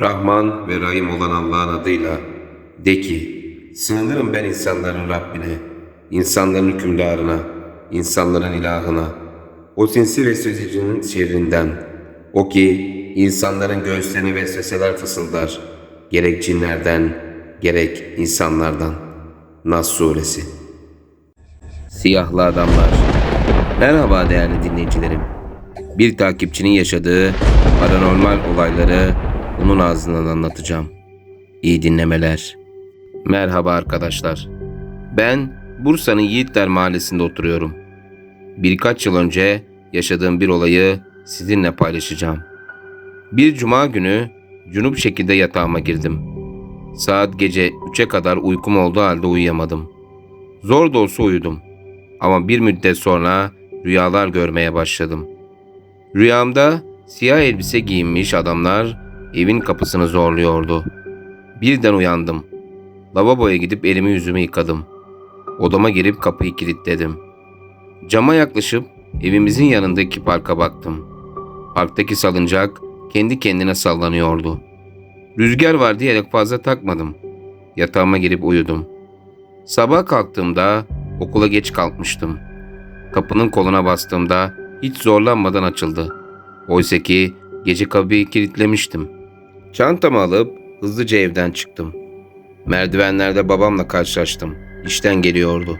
Rahman ve Rahim olan Allah'ın adıyla de ki, sığınırım ben insanların Rabbine, insanların hükümdarına, insanların ilahına, o sinsi vesvesecinin şerrinden, o ki insanların göğüslerini vesveseler fısıldar, gerek cinlerden, gerek insanlardan. Nas Suresi. Siyahlı Adamlar. Merhaba değerli dinleyicilerim. Bir takipçinin yaşadığı paranormal olayları onun ağzından anlatacağım. İyi dinlemeler. Merhaba arkadaşlar. Ben Bursa'nın Yiğitler Mahallesi'nde oturuyorum. Birkaç yıl önce yaşadığım bir olayı sizinle paylaşacağım. Bir cuma günü cunup şekilde yatağıma girdim. Saat gece 3'e kadar uykum olduğu halde uyuyamadım. Zor da olsa uyudum. Ama bir müddet sonra rüyalar görmeye başladım. Rüyamda siyah elbise giyinmiş adamlar evin kapısını zorluyordu. Birden uyandım. Lavaboya gidip elimi yüzümü yıkadım. Odama girip kapıyı kilitledim. Cama yaklaşıp evimizin yanındaki parka baktım. Parktaki salıncak kendi kendine sallanıyordu. Rüzgar var diyerek fazla takmadım. Yatağıma girip uyudum. Sabah kalktığımda okula geç kalkmıştım. Kapının koluna bastığımda hiç zorlanmadan açıldı. Oysa ki gece kapıyı kilitlemiştim. Çantamı alıp hızlıca evden çıktım. Merdivenlerde babamla karşılaştım. İşten geliyordu.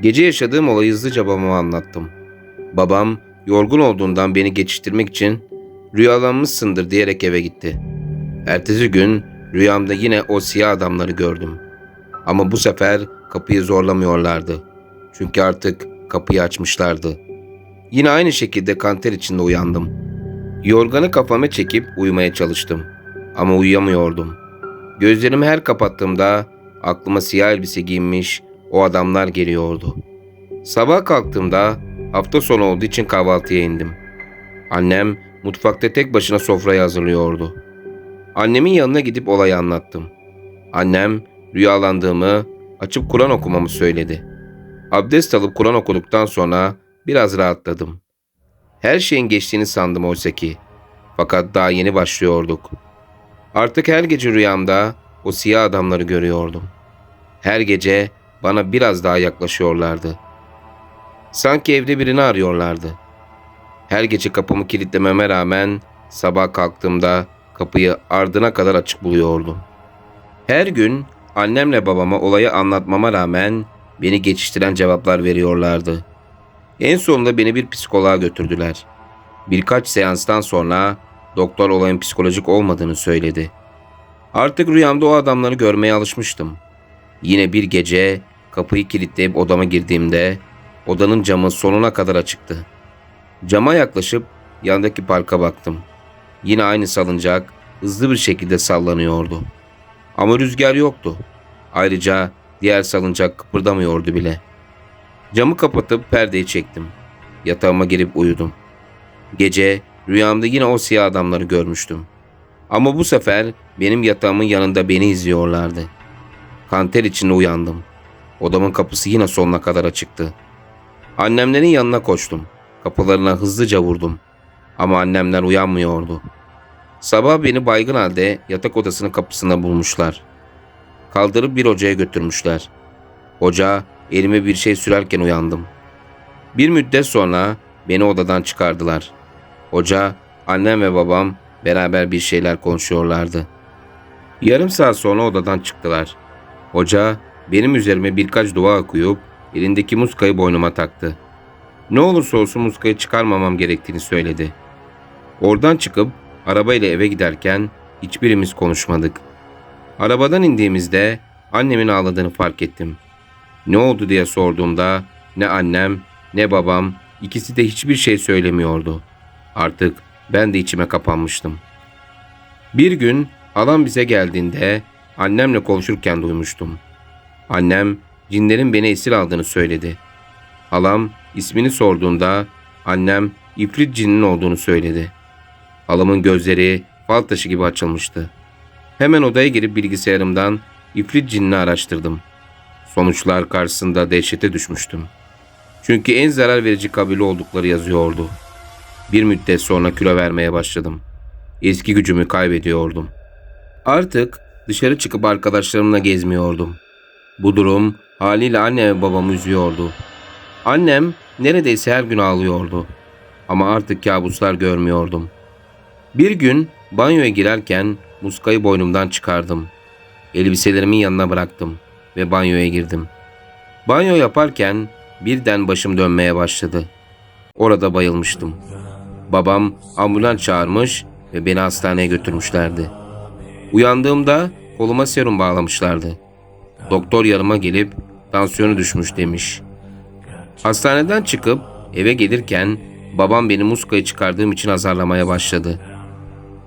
Gece yaşadığım olayı hızlıca babama anlattım. Babam yorgun olduğundan beni geçiştirmek için rüyalanmışsındır diyerek eve gitti. Ertesi gün rüyamda yine o siyah adamları gördüm. Ama bu sefer kapıyı zorlamıyorlardı. Çünkü artık kapıyı açmışlardı. Yine aynı şekilde kanter içinde uyandım. Yorganı kafama çekip uyumaya çalıştım. Ama uyuyamıyordum. Gözlerimi her kapattığımda aklıma siyah elbise giyinmiş o adamlar geliyordu. Sabah kalktığımda hafta sonu olduğu için kahvaltıya indim. Annem mutfakta tek başına sofrayı hazırlıyordu. Annemin yanına gidip olayı anlattım. Annem rüyalandığımı, açıp Kur'an okumamı söyledi. Abdest alıp Kur'an okuduktan sonra biraz rahatladım. Her şeyin geçtiğini sandım oysa ki. Fakat daha yeni başlıyorduk. Artık her gece rüyamda o siyah adamları görüyordum. Her gece bana biraz daha yaklaşıyorlardı. Sanki evde birini arıyorlardı. Her gece kapımı kilitlememe rağmen sabah kalktığımda kapıyı ardına kadar açık buluyordum. Her gün annemle babama olayı anlatmama rağmen beni geçiştiren cevaplar veriyorlardı. En sonunda beni bir psikoloğa götürdüler. Birkaç seanstan sonra doktor olayın psikolojik olmadığını söyledi. Artık rüyamda o adamları görmeye alışmıştım. Yine bir gece kapıyı kilitleyip odama girdiğimde odanın camı sonuna kadar açıktı. Cama yaklaşıp yandaki parka baktım. Yine aynı salıncak hızlı bir şekilde sallanıyordu. Ama rüzgar yoktu. Ayrıca diğer salıncak kıpırdamıyordu bile. Camı kapatıp perdeyi çektim. Yatağıma girip uyudum. Gece rüyamda yine o siyah adamları görmüştüm. Ama bu sefer benim yatağımın yanında beni izliyorlardı. Kanter içinde uyandım. Odamın kapısı yine sonuna kadar açıktı. Annemlerin yanına koştum. Kapılarına hızlıca vurdum. Ama annemler uyanmıyordu. Sabah beni baygın halde yatak odasının kapısında bulmuşlar. Kaldırıp bir hocaya götürmüşler. Hoca elime bir şey sürerken uyandım. Bir müddet sonra beni odadan çıkardılar. Hoca, annem ve babam beraber bir şeyler konuşuyorlardı. Yarım saat sonra odadan çıktılar. Hoca benim üzerime birkaç dua okuyup elindeki muskayı boynuma taktı. Ne olursa olsun muskayı çıkarmamam gerektiğini söyledi. Oradan çıkıp arabayla eve giderken hiçbirimiz konuşmadık. Arabadan indiğimizde annemin ağladığını fark ettim. Ne oldu diye sorduğumda ne annem ne babam ikisi de hiçbir şey söylemiyordu. Artık ben de içime kapanmıştım. Bir gün halam bize geldiğinde annemle konuşurken duymuştum. Annem cinlerin beni esir aldığını söyledi. Halam ismini sorduğunda annem ifrit cinnin olduğunu söyledi. Halamın gözleri fal taşı gibi açılmıştı. Hemen odaya girip bilgisayarımdan ifrit cinini araştırdım. Sonuçlar karşısında dehşete düşmüştüm. Çünkü en zarar verici kabile oldukları yazıyordu. Bir müddet sonra kilo vermeye başladım. Eski gücümü kaybediyordum. Artık dışarı çıkıp arkadaşlarımla gezmiyordum. Bu durum haliyle anne ve babamı üzüyordu. Annem neredeyse her gün ağlıyordu. Ama artık kabuslar görmüyordum. Bir gün banyoya girerken muskayı boynumdan çıkardım. Elbiselerimin yanına bıraktım ve banyoya girdim. Banyo yaparken birden başım dönmeye başladı. Orada bayılmıştım. Babam ambulans çağırmış ve beni hastaneye götürmüşlerdi. Uyandığımda koluma serum bağlamışlardı. Doktor yanıma gelip tansiyonu düşmüş demiş. Hastaneden çıkıp eve gelirken babam beni muskayı çıkardığım için azarlamaya başladı.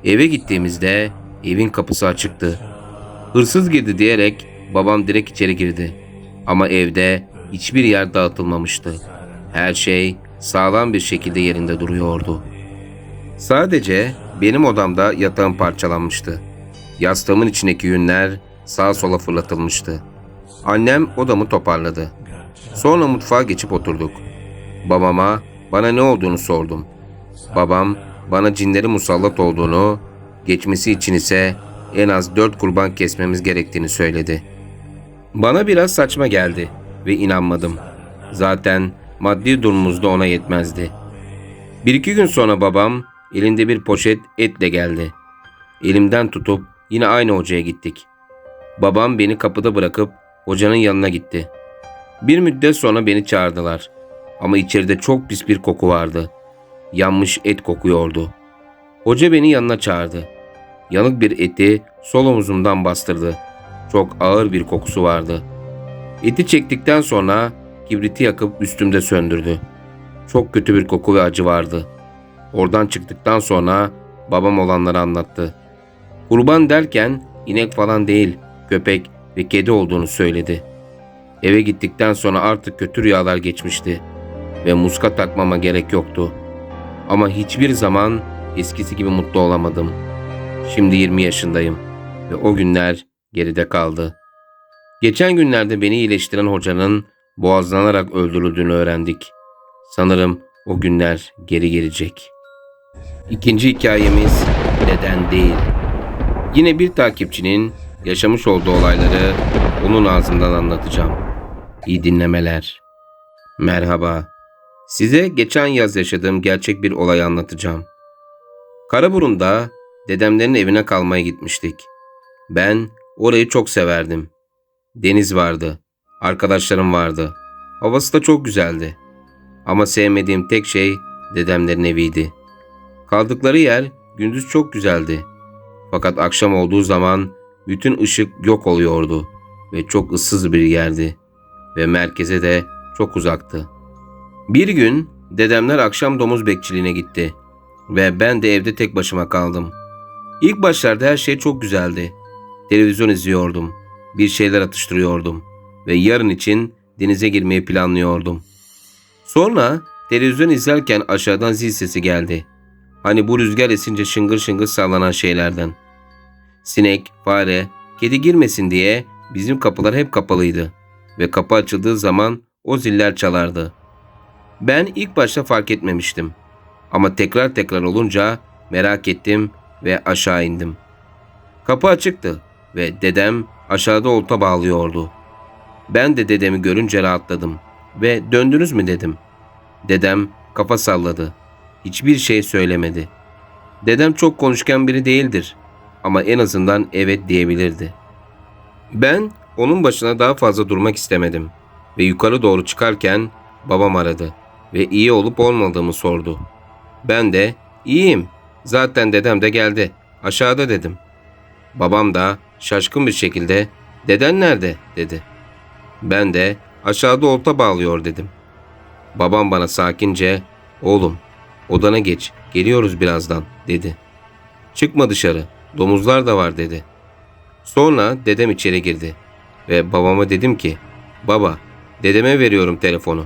Eve gittiğimizde evin kapısı açıktı. Hırsız girdi diyerek babam direkt içeri girdi. Ama evde hiçbir yer dağıtılmamıştı. Her şey sağlam bir şekilde yerinde duruyordu. Sadece benim odamda yatağım parçalanmıştı. Yastığımın içindeki yünler sağa sola fırlatılmıştı. Annem odamı toparladı. Sonra mutfağa geçip oturduk. Babama bana ne olduğunu sordum. Babam bana cinleri musallat olduğunu, geçmesi için ise en az dört kurban kesmemiz gerektiğini söyledi. Bana biraz saçma geldi ve inanmadım. Zaten maddi durumumuz da ona yetmezdi. Bir iki gün sonra babam elinde bir poşet etle geldi. Elimden tutup yine aynı hocaya gittik. Babam beni kapıda bırakıp hocanın yanına gitti. Bir müddet sonra beni çağırdılar. Ama içeride çok pis bir koku vardı. Yanmış et kokuyordu. Hoca beni yanına çağırdı. Yanık bir eti sol omuzumdan bastırdı. Çok ağır bir kokusu vardı. Eti çektikten sonra kibriti yakıp üstümde söndürdü. Çok kötü bir koku ve acı vardı. Oradan çıktıktan sonra babam olanları anlattı. Kurban derken inek falan değil, köpek ve kedi olduğunu söyledi. Eve gittikten sonra artık kötü rüyalar geçmişti ve muska takmama gerek yoktu. Ama hiçbir zaman eskisi gibi mutlu olamadım. Şimdi 20 yaşındayım ve o günler geride kaldı. Geçen günlerde beni iyileştiren hocanın boğazlanarak öldürüldüğünü öğrendik. Sanırım o günler geri gelecek. İkinci hikayemiz neden değil. Yine bir takipçinin yaşamış olduğu olayları onun ağzından anlatacağım. İyi dinlemeler. Merhaba. Size geçen yaz yaşadığım gerçek bir olay anlatacağım. Karaburun'da dedemlerin evine kalmaya gitmiştik. Ben orayı çok severdim. Deniz vardı. Arkadaşlarım vardı. Havası da çok güzeldi. Ama sevmediğim tek şey dedemlerin eviydi. Kaldıkları yer gündüz çok güzeldi. Fakat akşam olduğu zaman bütün ışık yok oluyordu ve çok ıssız bir yerdi ve merkeze de çok uzaktı. Bir gün dedemler akşam domuz bekçiliğine gitti ve ben de evde tek başıma kaldım. İlk başlarda her şey çok güzeldi. Televizyon izliyordum, bir şeyler atıştırıyordum ve yarın için denize girmeyi planlıyordum. Sonra televizyon izlerken aşağıdan zil sesi geldi. Hani bu rüzgar esince şıngır şıngır sallanan şeylerden. Sinek, fare, kedi girmesin diye bizim kapılar hep kapalıydı ve kapı açıldığı zaman o ziller çalardı. Ben ilk başta fark etmemiştim. Ama tekrar tekrar olunca merak ettim ve aşağı indim. Kapı açıktı ve dedem aşağıda olta bağlıyordu. Ben de dedemi görünce rahatladım ve döndünüz mü dedim. Dedem kafa salladı. Hiçbir şey söylemedi. Dedem çok konuşkan biri değildir ama en azından evet diyebilirdi. Ben onun başına daha fazla durmak istemedim ve yukarı doğru çıkarken babam aradı ve iyi olup olmadığımı sordu. Ben de iyiyim. Zaten dedem de geldi. Aşağıda dedim. Babam da şaşkın bir şekilde deden nerede dedi. Ben de aşağıda olta bağlıyor dedim. Babam bana sakince oğlum odana geç geliyoruz birazdan dedi. Çıkma dışarı domuzlar da var dedi. Sonra dedem içeri girdi ve babama dedim ki baba dedeme veriyorum telefonu.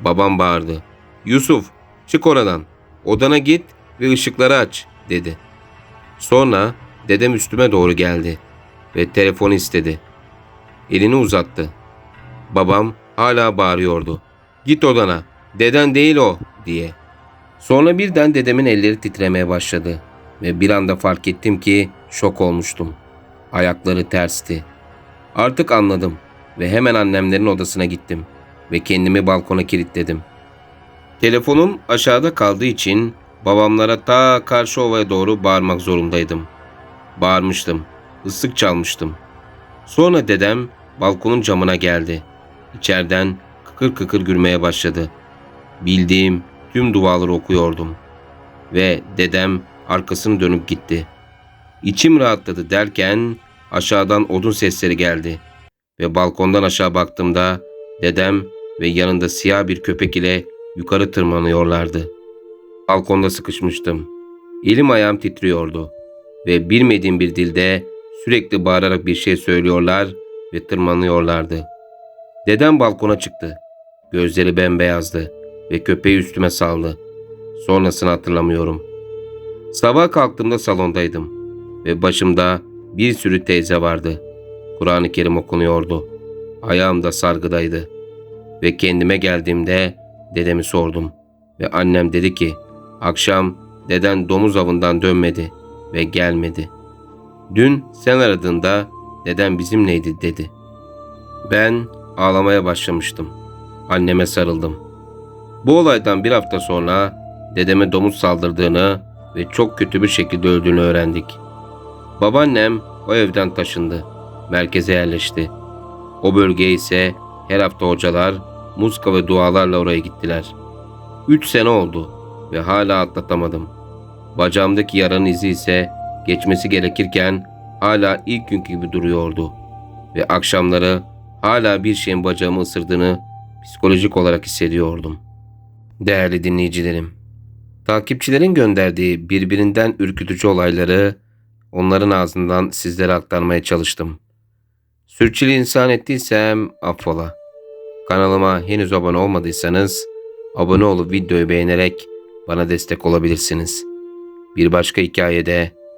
Babam bağırdı. Yusuf çık oradan. Odana git ve ışıkları aç dedi. Sonra dedem üstüme doğru geldi ve telefonu istedi. Elini uzattı. Babam hala bağırıyordu. Git odana. Deden değil o diye. Sonra birden dedemin elleri titremeye başladı ve bir anda fark ettim ki şok olmuştum. Ayakları tersti. Artık anladım ve hemen annemlerin odasına gittim ve kendimi balkona kilitledim. Telefonum aşağıda kaldığı için babamlara ta karşı ovaya doğru bağırmak zorundaydım. Bağırmıştım, ıslık çalmıştım. Sonra dedem balkonun camına geldi. İçeriden kıkır kıkır gülmeye başladı. Bildiğim tüm duaları okuyordum. Ve dedem arkasını dönüp gitti. İçim rahatladı derken aşağıdan odun sesleri geldi. Ve balkondan aşağı baktığımda dedem ve yanında siyah bir köpek ile yukarı tırmanıyorlardı. Balkonda sıkışmıştım. Elim ayağım titriyordu ve bilmediğim bir dilde sürekli bağırarak bir şey söylüyorlar ve tırmanıyorlardı. Dedem balkona çıktı. Gözleri bembeyazdı ve köpeği üstüme saldı. Sonrasını hatırlamıyorum. Sabah kalktığımda salondaydım ve başımda bir sürü teyze vardı. Kur'an-ı Kerim okunuyordu. Ayağım da sargıdaydı. Ve kendime geldiğimde dedemi sordum. Ve annem dedi ki akşam deden domuz avından dönmedi ve gelmedi. Dün sen aradığında deden bizimleydi dedi. Ben ağlamaya başlamıştım. Anneme sarıldım. Bu olaydan bir hafta sonra dedeme domuz saldırdığını ve çok kötü bir şekilde öldüğünü öğrendik. Babaannem o evden taşındı. Merkeze yerleşti. O bölgeye ise her hafta hocalar muska ve dualarla oraya gittiler. Üç sene oldu ve hala atlatamadım. Bacağımdaki yaranın izi ise geçmesi gerekirken hala ilk günkü gibi duruyordu. Ve akşamları hala bir şeyin bacağımı ısırdığını psikolojik olarak hissediyordum. Değerli dinleyicilerim, takipçilerin gönderdiği birbirinden ürkütücü olayları onların ağzından sizlere aktarmaya çalıştım. Sürçülü insan ettiysem affola. Kanalıma henüz abone olmadıysanız abone olup videoyu beğenerek bana destek olabilirsiniz. Bir başka hikayede